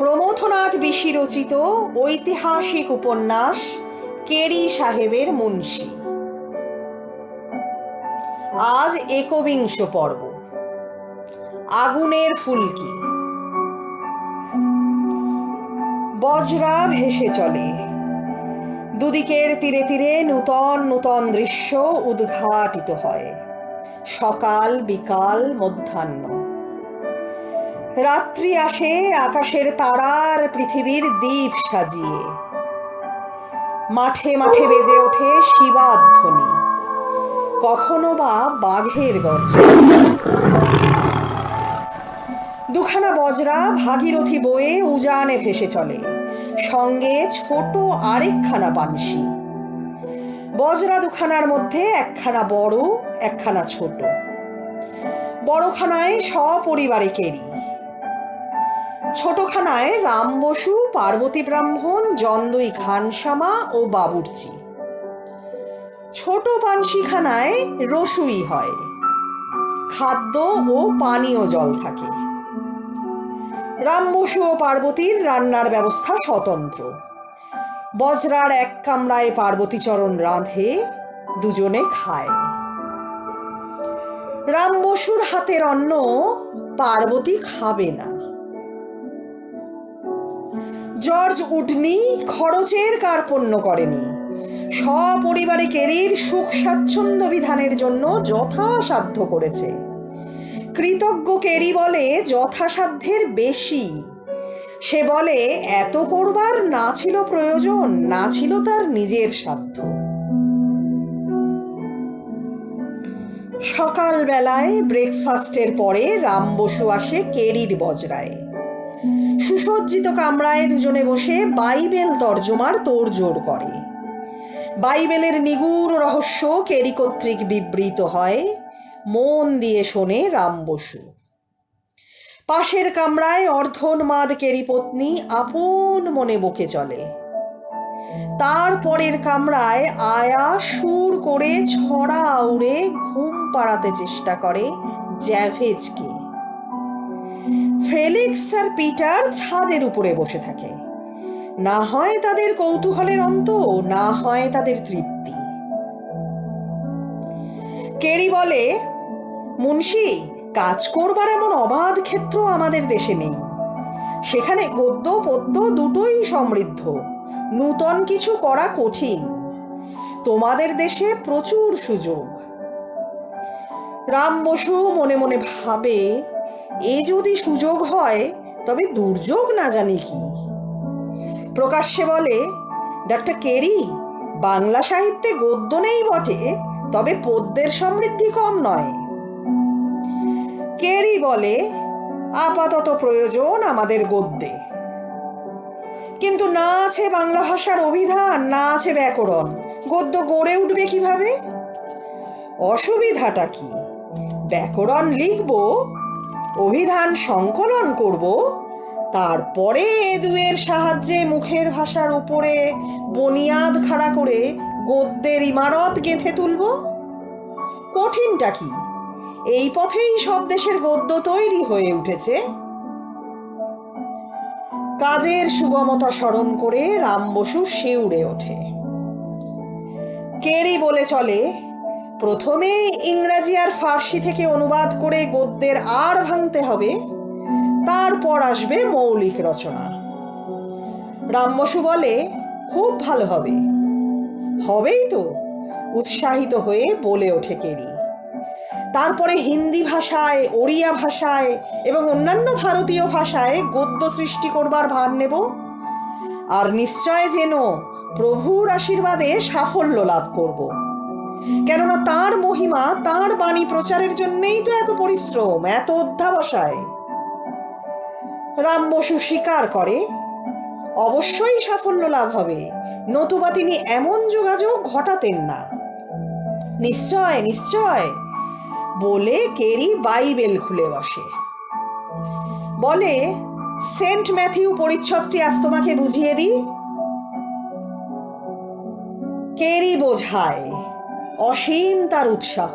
প্রমথনাথ বিশি রচিত ঐতিহাসিক উপন্যাস কেরি সাহেবের মুন্সি। আজ একবিংশ পর্ব। আগুনের ফুলকি। বজরা ভেসে চলে। দুদিকের তীরে তীরে নূতন নূতন দৃশ্য উদ্ঘাটিত হয়। সকাল বিকাল মধ্যাহ্ন। রাত্রি আসে, আকাশের তারার পৃথিবীর দ্বীপ সাজিয়ে। মাঠে মাঠে বেজে ওঠে শিবাধ্বনি। কখনো বা বাঘের গর্জন। দুখানা বজরা ভাগীরথী বয়ে উজানে ভেসে চলে। সঙ্গে ছোট আরেকখানা পানসি বজরা দুখানার মধ্যে একখানা বড়, একখানা ছোট। বড়খানায় সপরিবারে কেরি। ছোটখানায় রাম বসু, পার্বতী ব্রাহ্মণ, জন্দই খানসামা ও বাবুর্চি। ছোট পানসিখানায় রসুই হয়। খাদ্য ও পানীয় জল থাকে। রাম বসু ও পার্বতীর রান্নার ব্যবস্থা স্বতন্ত্র। বজরার এক কামরায় পার্বতীচরণ রাঁধে, দুজনে খায়। রাম বসুর হাতের অন্ন পার্বতী খাবে না। জর্জ উডনি খরচের কার্পণ্য করেনি। সপরিবারে কেরির সুখ স্বাচ্ছন্দ্য বিধানের জন্য যথাসাধ্য করেছে। কৃতজ্ঞ কেরি বলে, যথাসাধ্যের বেশি। সে বলে, এত করবার না ছিল প্রয়োজন, না ছিল তার নিজের সাধ্য। সকালবেলায় ব্রেকফাস্টের পরে রাম বসু আসে কেরির বজরায়। সুসজ্জিত কামরায় দুজনে বসে বাইবেল তর্জমার তোড়জোড় করে। বাইবেলের নিগুড় রহস্য কেরি কর্তৃক বিবৃত হয়, মন দিয়ে শোনে রাম বসু। পাশের কামরায় অর্ধনমাদ কেরি পত্নী আপন মনে বকে চলে। তারপরের কামরায় আয়া সুর করে ছড়া উড়ে ঘুম পাড়াতে চেষ্টা করে জ্যাভেজকে। ফেলিক্স আর পিটার ছাদের উপরে বসে থাকে। না হয় তাদের কৌতূহলের অন্ত, না হয় তাদের তৃপ্তি। কেরি বলে, মুন্সি, কাজ করবার এমন অবাধ ক্ষেত্র আমাদের দেশে নেই। সেখানে গদ্য, পদ্য দুটোই সমৃদ্ধ। নূতন কিছু করা কঠিন। তোমাদের দেশে প্রচুর সুযোগ। রাম বসু মনে মনে ভাবে এ যদি সুযোগ হয়, তবে দুর্যোগ না জানি কি। প্রকাশ্যে বলে, ডাক্তার কেরি, বাংলা সাহিত্যে গদ্য নেই বটে, তবে পদ্যের সমৃদ্ধি কম নয়। কেরি বলে, আপাতত প্রয়োজন আমাদের গদ্যে। কিন্তু না আছে বাংলা ভাষার অভিধান, না আছে ব্যাকরণ। গদ্য গড়ে উঠবে কীভাবে? অসুবিধাটা কি? ব্যাকরণ লিখব অভিধান সংকলন করব, তারপরে এ দুয়ের সাহায্যে মুখের ভাষার উপরে বনিয়াদ খাড়া করে গদ্যের ইমারত গেঁথে তুলব? কঠিনটা কি? এই পথেই সব দেশের গদ্য তৈরি হয়ে উঠেছে। কাজের সুগমতা স্মরণ করে রাম বসু শিউড়ে ওঠে। কেরি বলে চলে প্রথমে ইংরাজি আর ফার্সি থেকে অনুবাদ করে গদ্যের আর ভাঙতে হবে, তারপর আসবে মৌলিক রচনা। রাম বসু বলে, খুব ভালো হবে। হবেই তো। উৎসাহিত হয়ে বলে ওঠে কেরি তারপরে হিন্দি ভাষায়, ওড়িয়া ভাষায় এবং অন্যান্য ভারতীয় ভাষায় গদ্য সৃষ্টি করবার ভার নেব। আর নিশ্চয় যেন প্রভুর আশীর্বাদে সাফল্য লাভ করব। কেননা তার মহিমা, তার বাণী প্রচারের জন্যেই তো এত পরিশ্রম, এত অধ্যাবসায়। রাম বসু স্বীকার করে, অবশ্যই সাফল্য লাভ হবে, নতুবা তিনি এমন যোগাযোগ ঘটাতেন না। নিশ্চয় নিশ্চয়, বলে কেরি বাইবেল খুলে বসে। বলে, সেন্ট ম্যাথিউ পরিচ্ছদটি আজ তোমাকে বুঝিয়ে দিই। কেরি বোঝায় অসীম তার উৎসাহ।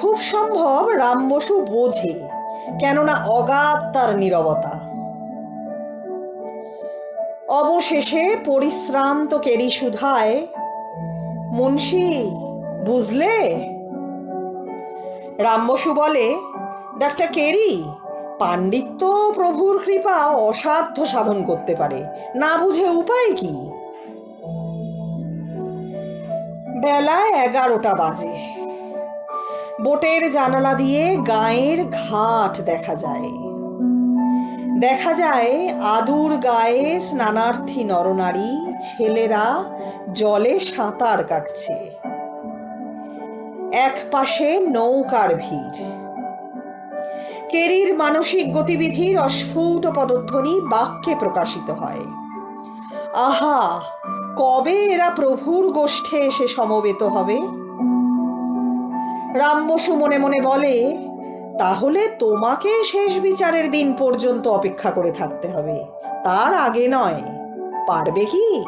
খুব সম্ভব রাম বসু বোঝে, কেননা অগাধ তার নীরবতা। অবশেষে পরিশ্রান্ত কেরি সুধায় মুন্সি, বুঝলে? রামবসু বলে, ডাক্তার কেরি, পাণ্ডিত্য প্রভুর কৃপা অসাধ্য সাধন করতে পারে। না বুঝে উপায় কি? বেলা এগারোটা বাজে। বোটের জানালা দিয়ে গায়ের ঘাট দেখা যায়। দেখা যায় আদুর গায়ে স্নানার্থী নরনারী, ছেলেরা জলে সাঁতার কাটছে। এক পাশে নৌকার ভিড়। কেরির মানসিক গতিবিধির অস্ফুট পদধ্বনি বাক্যে প্রকাশিত হয়। আহা! কবে এরা প্রভুর গোষ্ঠে এসে সমবেত হবে? রামবসু মনে মনে বলে, তাহলে তোমাকে শেষ বিচারের দিন পর্যন্ত অপেক্ষা করে থাকতে হবে। তার আগে নয়। পারবে কি?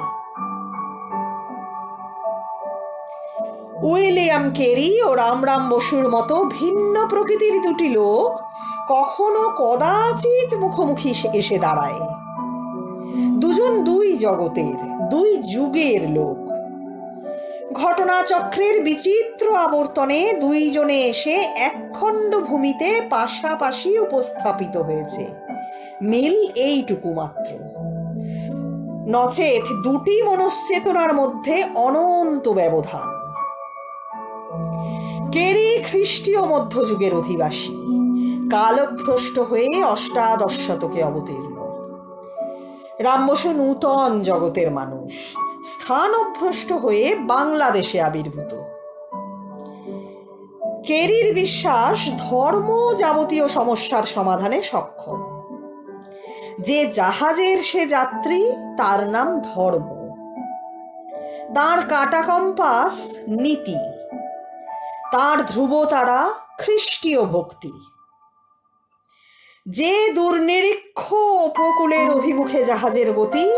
উইলিয়াম কেরি ও রামরাম বসুর মতো ভিন্ন প্রকৃতির দুটি লোক কখনো কদাচিৎ মুখোমুখি এসে দাঁড়ায়। দুজন দুই জগতের। দুই যুগের লোক। ঘটনাচক্রের বিচিত্র আবর্তনে দুইজনে এসে একখণ্ড ভূমিতে পাশাপাশি উপস্থাপিত হয়েছে। মিল এইটুকু মাত্র। নচেত দুটি মনশ্চেতনার মধ্যে অনন্ত ব্যবধান। কেরি খ্রিস্টীয় মধ্যযুগের অধিবাসী, কালভ্রষ্ট হয়ে অষ্টাদশ শতকে অবতীর্ণ। রামবসু নূতন জগতের মানুষ। স্থান স্থানভ্রষ্ট হয়ে বাংলাদেশে আবির্ভূত। কেরির বিশ্বাস ধর্ম যাবতীয় সমস্যার সমাধানে সক্ষম। যে জাহাজের সে যাত্রী, তার নাম ধর্ম। তার কাটা কম্পাস নীতি। তার ধ্রুবতারা খ্রিস্টীয় ভক্তি। যে দুর্নিরীক্ষ উপকূলের অভিমুখে জাহাজের গতি,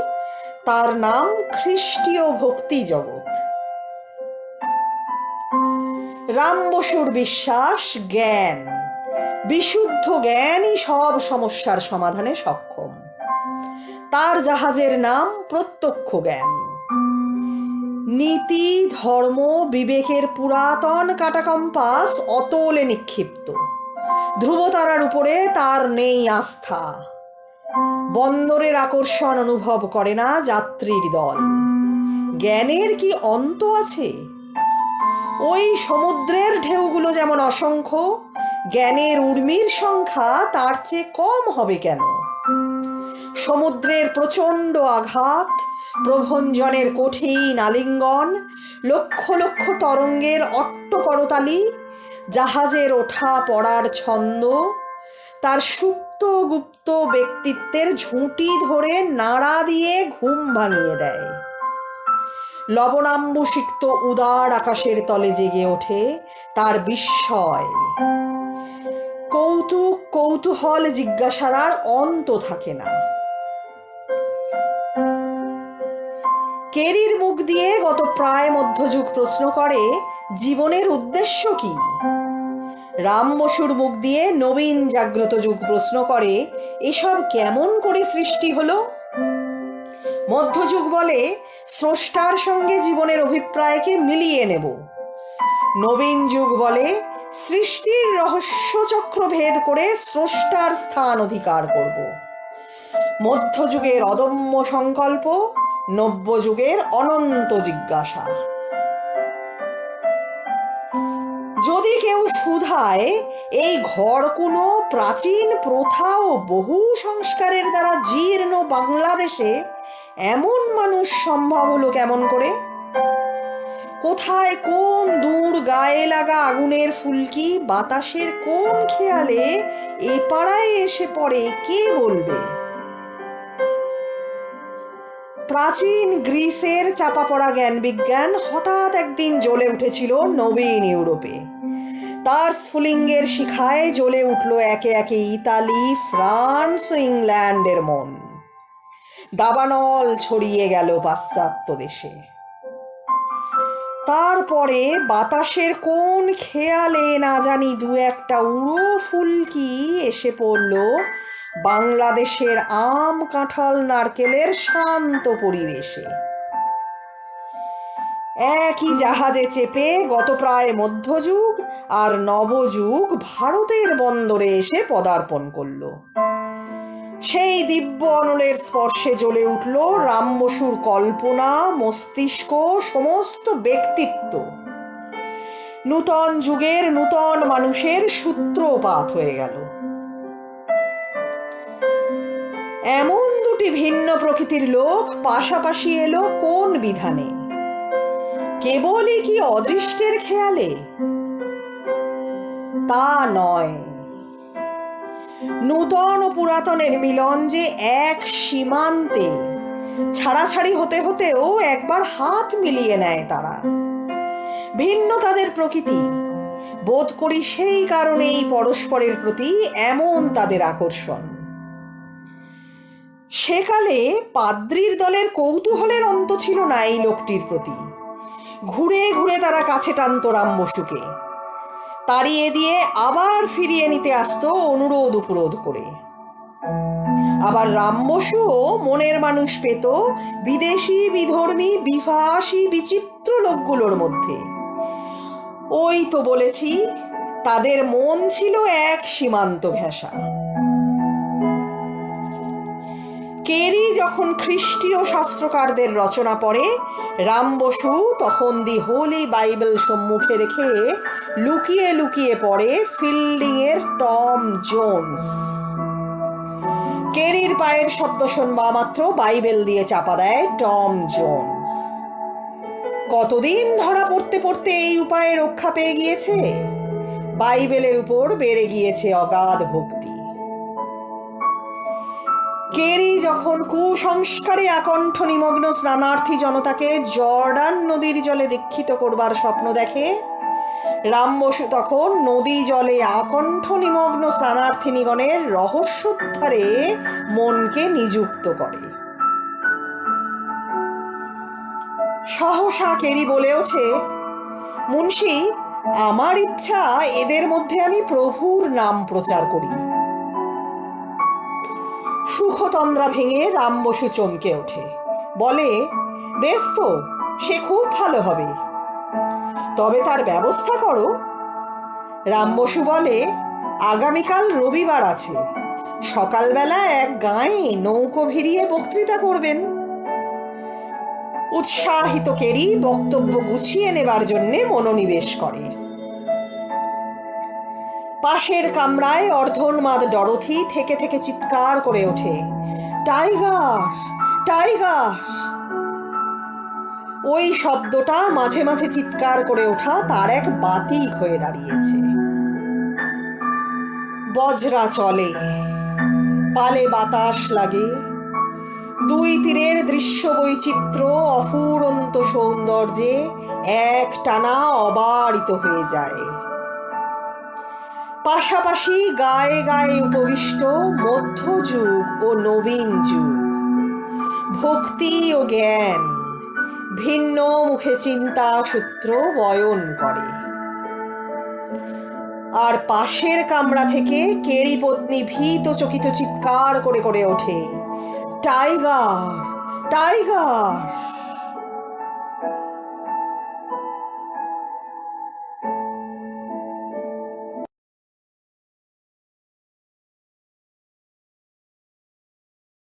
তার নাম খ্রিস্টীয় ভক্তি জগৎ। রাম বসুর বিশ্বাস, জ্ঞান। বিশুদ্ধ জ্ঞানই সব সমস্যার সমাধানে সক্ষম। তার জাহাজের নাম প্রত্যক্ষ জ্ঞান। নীতি, ধর্ম, বিবেকের পুরাতন কাটা কম্পাস অতলে নিক্ষিপ্ত। ধ্রুবতারার উপরে তার নেই আস্থা। বন্দরের আকর্ষণ অনুভব করে না যাত্রীর দল। জ্ঞানের কি অন্ত আছে? ওই সমুদ্রের ঢেউগুলো যেমন অসংখ্য, জ্ঞানের উর্মির সংখ্যা তার চেয়ে কম হবে কেন? সমুদ্রের প্রচণ্ড আঘাত, প্রভঞ্জনের কঠিন আলিঙ্গন, লক্ষ লক্ষ তরঙ্গের অট্ট করতালি জাহাজের ওঠা পড়ার ছন্দ, তার সুপ্ত গুপ্ত ব্যক্তিত্বের ঝুঁটি ধরে নাড়া দিয়ে ঘুম ভাঙিয়ে দেয়। লবণাম্বুসিক্ত উদার আকাশের তলে জেগে ওঠে তার বিস্ময়। কৌতুক, কৌতূহল জিজ্ঞাসার অন্ত থাকে না। কেরির মুখ দিয়ে গত প্রায় মধ্যযুগ প্রশ্ন করে জীবনের উদ্দেশ্য কি? রাম বসুর মুখ দিয়ে নবীন জাগ্রত যুগ প্রশ্ন করে, এসব কেমন করে সৃষ্টি হলো? মধ্যযুগ বলে, স্রষ্টার সঙ্গে জীবনের অভিপ্রায়কে মিলিয়ে নেব। নবীন যুগ বলে, সৃষ্টির রহস্যচক্র ভেদ করে স্রষ্টার স্থান অধিকার করব। মধ্যযুগের অদম্য সংকল্প নব্যযুগের অনন্ত জিজ্ঞাসা। যদি কেউ সুধায়, এই ঘর কোনো প্রাচীন প্রথা ও বহু সংস্কারের দ্বারা জীর্ণ বাংলাদেশে এমন মানুষ সম্ভব হলো কেমন করে? কোথায় কোন দূর গায়ে লাগা আগুনের ফুলকি, বাতাসের কোন খেয়ালে এ পাড়ায় এসে পড়ে, কে বলবে? প্রাচীন গ্রিসের চাপা পড়া জ্ঞান বিজ্ঞান হঠাৎ একদিন জ্বলে উঠেছিল নবীন ইউরোপে। তার স্ফুলিঙ্গের শিখায় জ্বলে উঠল একে একে ইতালি, ফ্রান্স ও ইংল্যান্ডের মন। দাবানল ছড়িয়ে গেল পাশ্চাত্য দেশে। তারপরে বাতাসের কোন খেয়ালে না জানি দু একটা উড়ো ফুলকি এসে পড়ল বাংলাদেশের আম কাঁঠাল নারকেলের শান্ত পরিবেশে। একই জাহাজে চেপে গত প্রায় মধ্যযুগ আর নবযুগ ভারতের বন্দরে এসে পদার্পণ করল। সেই দিব্য অনলের স্পর্শে জ্বলে উঠল রাম বসুর কল্পনা, মস্তিষ্ক, সমস্ত ব্যক্তিত্ব। নূতন যুগের নূতন মানুষের সূত্রপাত হয়ে গেল। এমন দুটি ভিন্ন প্রকৃতির লোক পাশাপাশি এলো কোন বিধানে? কেবলই কি অদৃষ্টের খেয়ালে? তা নয়। নূতন ও পুরাতনের মিলন যে এক সীমান্তে ছাড়াছাড়ি হতে হতেও একবার হাত মিলিয়ে নেয় তারা। ভিন্ন তাদের প্রকৃতি। বোধ করি সেই কারণেই পরস্পরের প্রতি এমন তাদের আকর্ষণ। সেকালে পাদ্রির দলের কৌতূহলের অন্ত ছিল না এই লোকটির প্রতি। ঘুরে ঘুরে তারা কাছে টানত রাম বসুকে। তাড়িয়ে দিয়ে আবার ফিরিয়ে নিতে আসতো অনুরোধ উপরোধ করে। আবার রাম বসুও মনের মানুষ পেত বিদেশি বিধর্মী বিভাসী বিচিত্র লোকগুলোর মধ্যে। ওই তো বলেছি, তাদের মন ছিল এক সীমান্ত ঘেঁষা কেরি যখন খ্রিস্টীয় শাস্ত্রকারদের রচনা পড়ে, রাম বসু তখন দি হোলি বাইবেল সম্মুখে রেখে লুকিয়ে লুকিয়ে পড়ে ফিল্ডিংয়ের টম জোন্স। কেরির পায়ের শব্দ শুনবা মাত্র, বাইবেল দিয়ে চাপা দেয় টম জোন্স। কতদিন ধরা পড়তে পড়তে এই উপায়ে রক্ষা পেয়ে গিয়েছে? বাইবেলের উপর বেড়ে গিয়েছে অগাধ ভক্তি। কেরি যখন কুসংস্কারে আকণ্ঠ নিমগ্ন স্নানার্থী জনতাকে জর্ডান নদীর জলে দীক্ষিত করবার স্বপ্ন দেখে। রাম বসু তখন নদী জলে আকণ্ঠ নিমগ্ন স্নানার্থিনীগণের রহস্যোদ্ধারে মনকে নিযুক্ত করে। সহসা কেরি বলে ওঠে, মুন্সি, আমার ইচ্ছা এদের মধ্যে আমি প্রভুর নাম প্রচার করি। সুখতন্দ্রা ভেঙে রাম বসু চমকে ওঠে। বলে, বেশ তো, সে খুব ভালো হবে। তবে তার ব্যবস্থা করো। রাম বসু বলে, আগামীকাল রবিবার আছে। সকালবেলা এক গাঁয়ে নৌকো ভিড়িয়ে বক্তৃতা করবেন। উৎসাহিত কেরি বক্তব্য গুছিয়ে নেবার জন্যে মনোনিবেশ করে। পাশের কামরায় অর্ধন্মাদ ডরথি থেকে থেকে চিৎকার করে ওঠে, টাইগার টাইগার! ওই শব্দটা মাঝে মাঝে চিৎকার করে ওঠা তার এক বাতিক হয়ে দাঁড়িয়েছে। বজরা চলে, পালে বাতাস লাগে, দুই তীরের দৃশ্য বৈচিত্র্য অফুরন্ত সৌন্দর্যে এক টানা অবারিত হয়ে যায়। পাশাপাশি গায়ে গায়ে উপবিষ্ট মধ্যযুগ ও নবীন যুগ। ভক্তি ও জ্ঞান ভিন্ন মুখে চিন্তা সূত্র বয়ন করে। আর পাশের কামরা থেকে কেড়ি পত্নী ভীত চকিত চিৎকার করে করে ওঠে, টাইগার টাইগার!